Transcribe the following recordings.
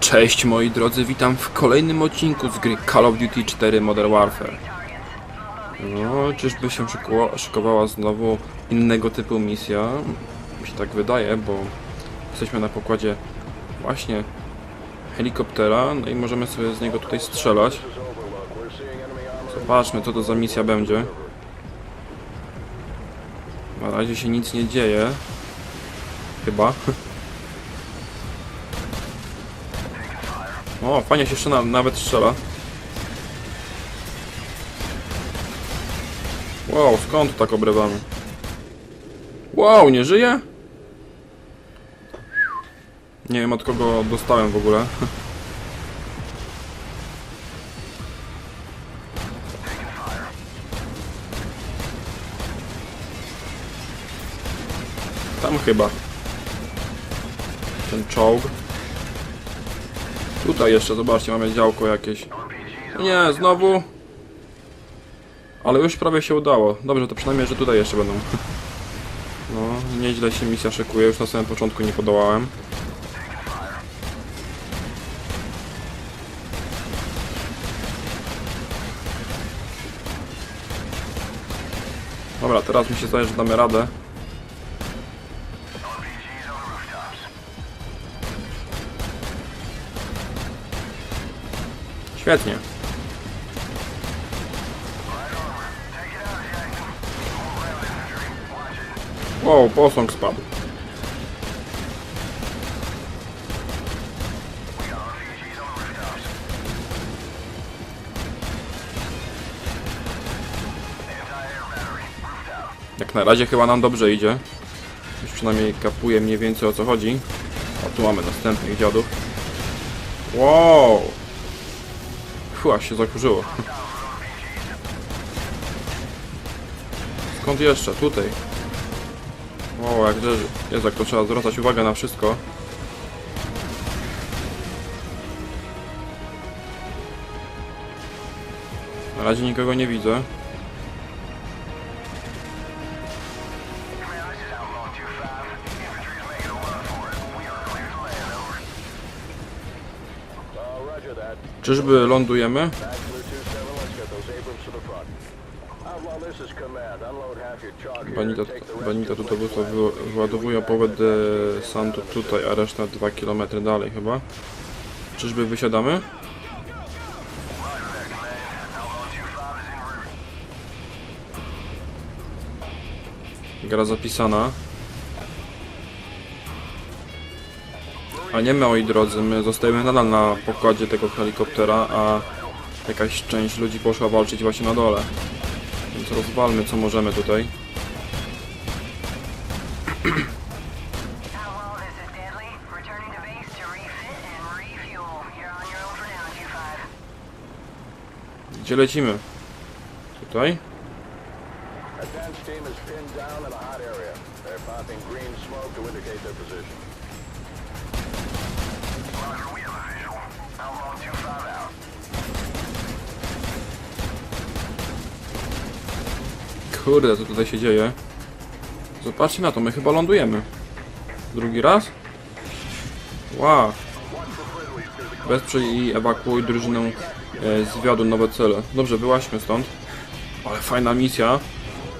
Cześć moi drodzy, witam w kolejnym odcinku z gry Call of Duty 4 Modern Warfare. No, czyżby się szykowa- szykowała znowu innego typu misja? Mi się tak wydaje, bo jesteśmy na pokładzie właśnie helikoptera, no i możemy sobie z niego tutaj strzelać. Zobaczmy, co to za misja będzie. Na razie się nic nie dzieje. Chyba. O, fajnie się jeszcze na, nawet strzela. Wow, skąd tak obrywamy? Wow, nie żyje? Nie wiem od kogo dostałem w ogóle. Tam chyba. Ten czołg. Tutaj jeszcze, zobaczcie, mamy działko jakieś. Nie, znowu. Ale już prawie się udało. Dobrze, to przynajmniej, że tutaj jeszcze będą. No, nieźle się misja szykuje, już na samym początku nie podołałem. Dobra, teraz mi się zdaje, że damy radę. Świetnie. Wow, posąg spadł. Jak na razie chyba nam dobrze idzie. Już przynajmniej kapuję mniej więcej o co chodzi. O, tu mamy następnych dziadów. Wow! Aż się zakurzyło. Skąd jeszcze? Tutaj. O, jak leży. Jest, jak to trzeba zwracać uwagę na wszystko. Na razie nikogo nie widzę. Chalk here Banita, banita wy- wyładowują połowę desantu tutaj, a reszta 2 km dalej chyba. Czyżby wysiadamy? Gra zapisana. A nie moi drodzy, my zostajemy nadal na pokładzie tego helikoptera, a jakaś część ludzi poszła walczyć właśnie na dole. Więc rozwalmy co możemy tutaj. Outlaw, this is Deadly. Returning to base to refit and refuel. You're on your own for now, G5. Gdzie lecimy? Tutaj? Advance team is pinned down in a hot area. They're popping green smoke to indicate their position. Kurde, co tutaj się dzieje? Zobaczcie na to, my chyba lądujemy. Drugi raz? Wow. Wesprzyj i ewakuuj drużynę e, zwiadu nowe cele. Dobrze, wyłaśmy stąd. Ale fajna misja.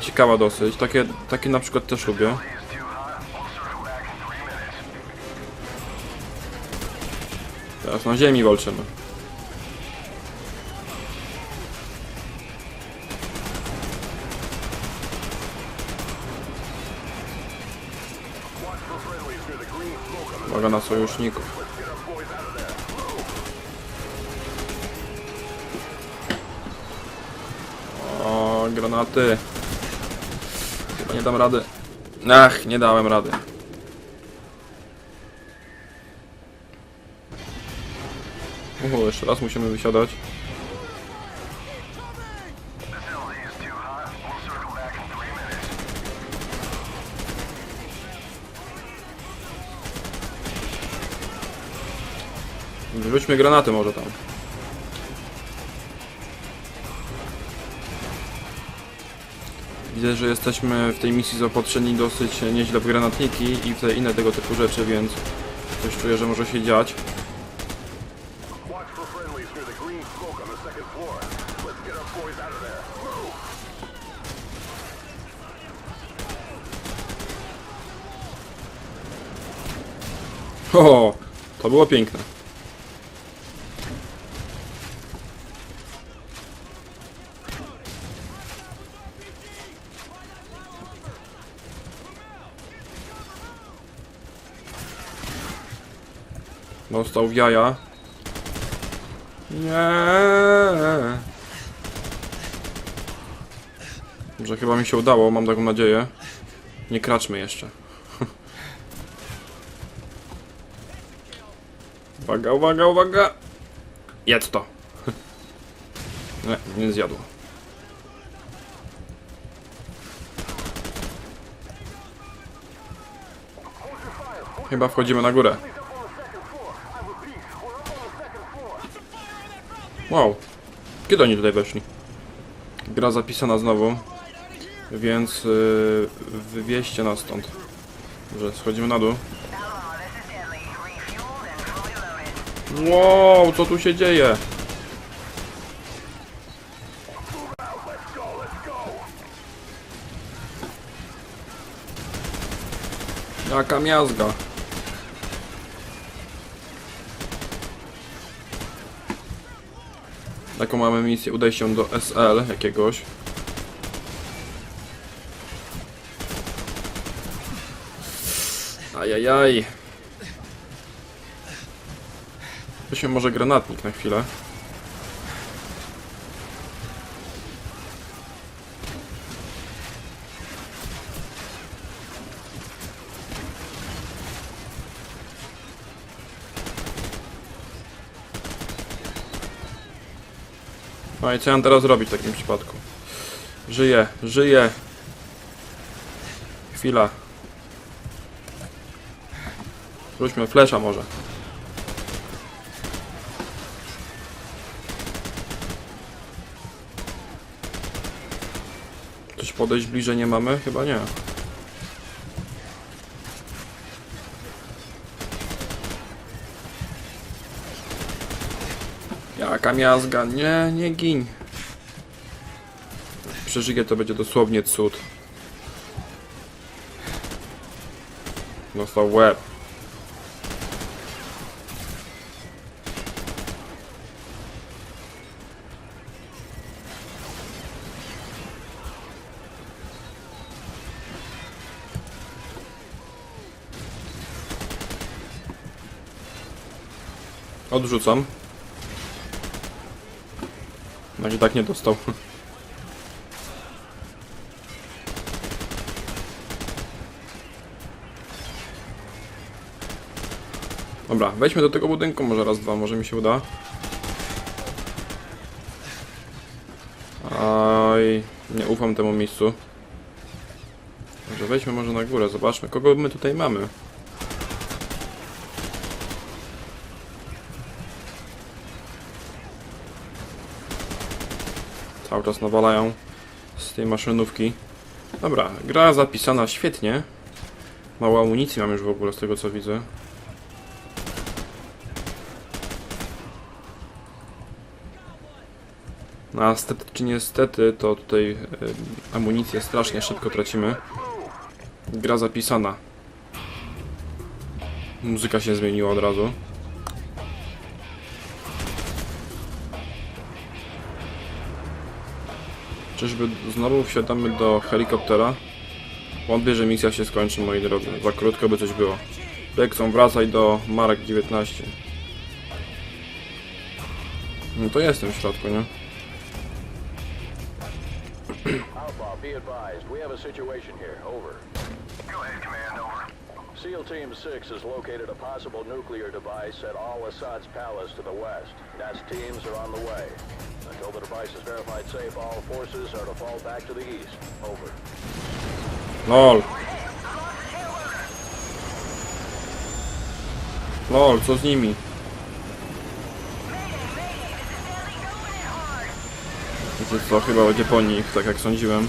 Ciekawa dosyć. Takie, takie na przykład też lubię. Teraz na ziemi walczymy. Uwaga na sojuszników. O, granaty. Chyba nie dam rady. Ach, nie dałem rady. Uhu, jeszcze raz musimy wysiadać. Wyrzućmy granaty może tam. Widzę, że jesteśmy w tej misji zaopatrzeni dosyć nieźle w granatniki i w te inne tego typu rzeczy, więc coś czuję, że może się dziać. near the green smoke Dostał w jaja. Nie. Dobrze, chyba mi się udało, mam taką nadzieję. Nie kraczmy jeszcze. Uwaga, uwaga, uwaga! Jedz to! Nie, nie zjadł. Chyba wchodzimy na górę. Wow. Kiedy oni tutaj weszli? Gra zapisana znowu. Więc yy, wywieźcie nas stąd. Dobrze, schodzimy na dół. Wow, co tu się dzieje? Jaka miazga. Jaką mamy misję? Udaj się do SL jakiegoś. Ajajaj. Weźmy może granatnik na chwilę. I co ja mam teraz robić w takim przypadku? Żyję, żyję. Chwila. Rzućmy flesza może. Coś podejść bliżej nie mamy? Chyba nie. Jaka miazga? Nie, nie gin. Przeżyję to będzie dosłownie cud. Dostał łeb. Odrzucam. No i tak nie dostał. Dobra, wejdźmy do tego budynku, może raz, dwa, może mi się uda. Aj, nie ufam temu miejscu. Dobrze, wejdźmy może na górę, zobaczmy, kogo my tutaj mamy. Cały czas nawalają z tej maszynówki. Dobra, gra zapisana świetnie. Mało amunicji mam już w ogóle z tego co widzę. No a stety czy niestety, to tutaj e, amunicję strasznie szybko tracimy. Gra zapisana. Muzyka się zmieniła od razu. Czyżby znowu wsiadamy do helikoptera? Wątpię, że misja się skończy, moi drodzy. Za krótko by coś było. Bekson, wracaj do Marek 19. No to jestem w środku, nie? Outlaw, be advised. We have a situation here. Over. Go ahead, Command. Over. SEAL Team 6 has located a possible nuclear device at Al-Assad's palace to the west. NAS teams are on the way. Until the device is verified safe, all forces are to fall back to the east. Over. LOL. LOL, co z nimi? Wiecie co, chyba będzie po nich, tak jak sądziłem.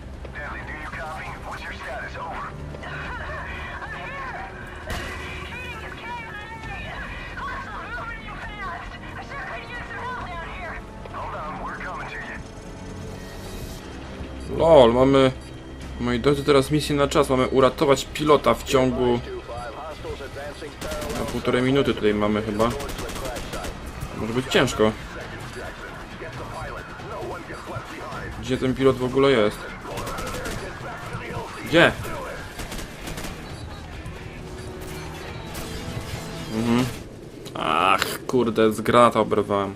LOL, mamy... Moi drodzy, teraz misję na czas. Mamy uratować pilota w ciągu 2-5, hostiles advancing parallel na półtorej minuty tutaj mamy chyba. Może być ciężko. Gdzie ten pilot w ogóle jest? Gdzie? Mhm. Ach, kurde, z granata oberwałem.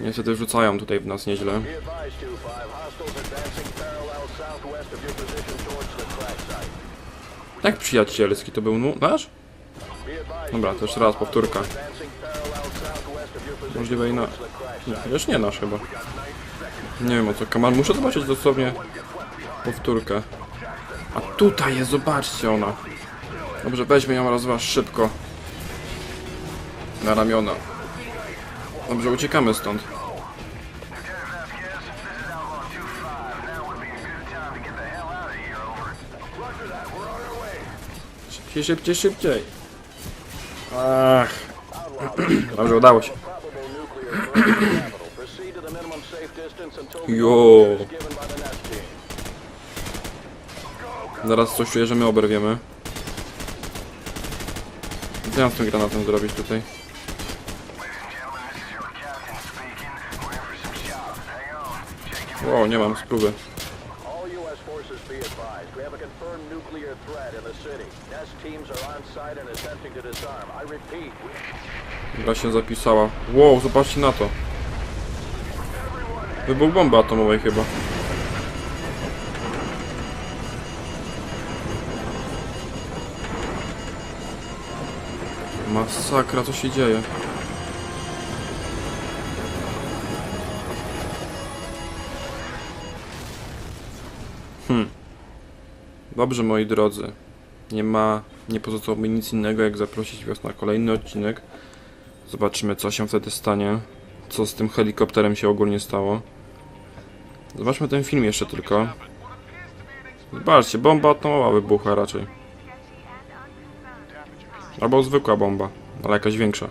Niestety rzucają tutaj w nas nieźle. Be advised, 2-5, hostiles advancing parallel southwest of your position towards the crash site. Tak przyjacielski to był nu- nasz? Be advised, Dobra, to jeszcze raz powtórka. Możliwe i na... Nie. Już nie nasz chyba. Nie wiem o co Kamal. Muszę zobaczyć dosłownie powtórkę. A tutaj jest, zobaczcie ona. Dobrze, weźmy ją raz, raz szybko. Na ramiona. Dobrze, uciekamy stąd. Lieutenant Vasquez, this is Outlaw 2-5. Now would be a good time to get the hell out of here, over. Roger that, we're on our way. Szybciej, szybciej, szybciej. Ach. Dobrze, udało się. Probable Zaraz coś czuję, że my oberwiemy. Co ja mam z tym granatem zrobić tutaj? Wow, nie mam spróby. Gra się zapisała. Wow, zobaczcie na to. Wybuch bomby atomowej chyba. Masakra, co się dzieje? Hmm. Dobrze, moi drodzy. Nie ma, nie pozostało mi nic innego, jak zaprosić Was na kolejny odcinek. Zobaczymy, co się wtedy stanie. Co z tym helikopterem się ogólnie stało. Zobaczmy ten film jeszcze tylko. Zobaczcie, bomba atomowa wybucha raczej. Albo zwykła bomba, ale jakaś większa.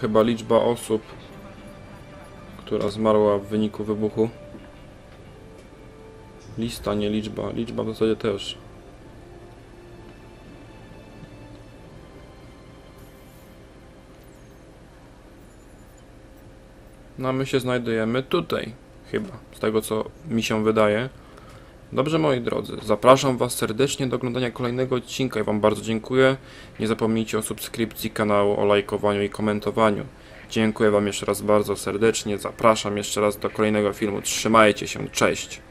Chyba liczba osób, która zmarła w wyniku wybuchu. Lista, nie liczba. Liczba w zasadzie też. No a my się znajdujemy tutaj, chyba, z tego co mi się wydaje. Dobrze moi drodzy, zapraszam Was serdecznie do oglądania kolejnego odcinka i Wam bardzo dziękuję. Nie zapomnijcie o subskrypcji kanału, o lajkowaniu i komentowaniu. Dziękuję Wam jeszcze raz bardzo serdecznie, zapraszam jeszcze raz do kolejnego filmu. Trzymajcie się, cześć!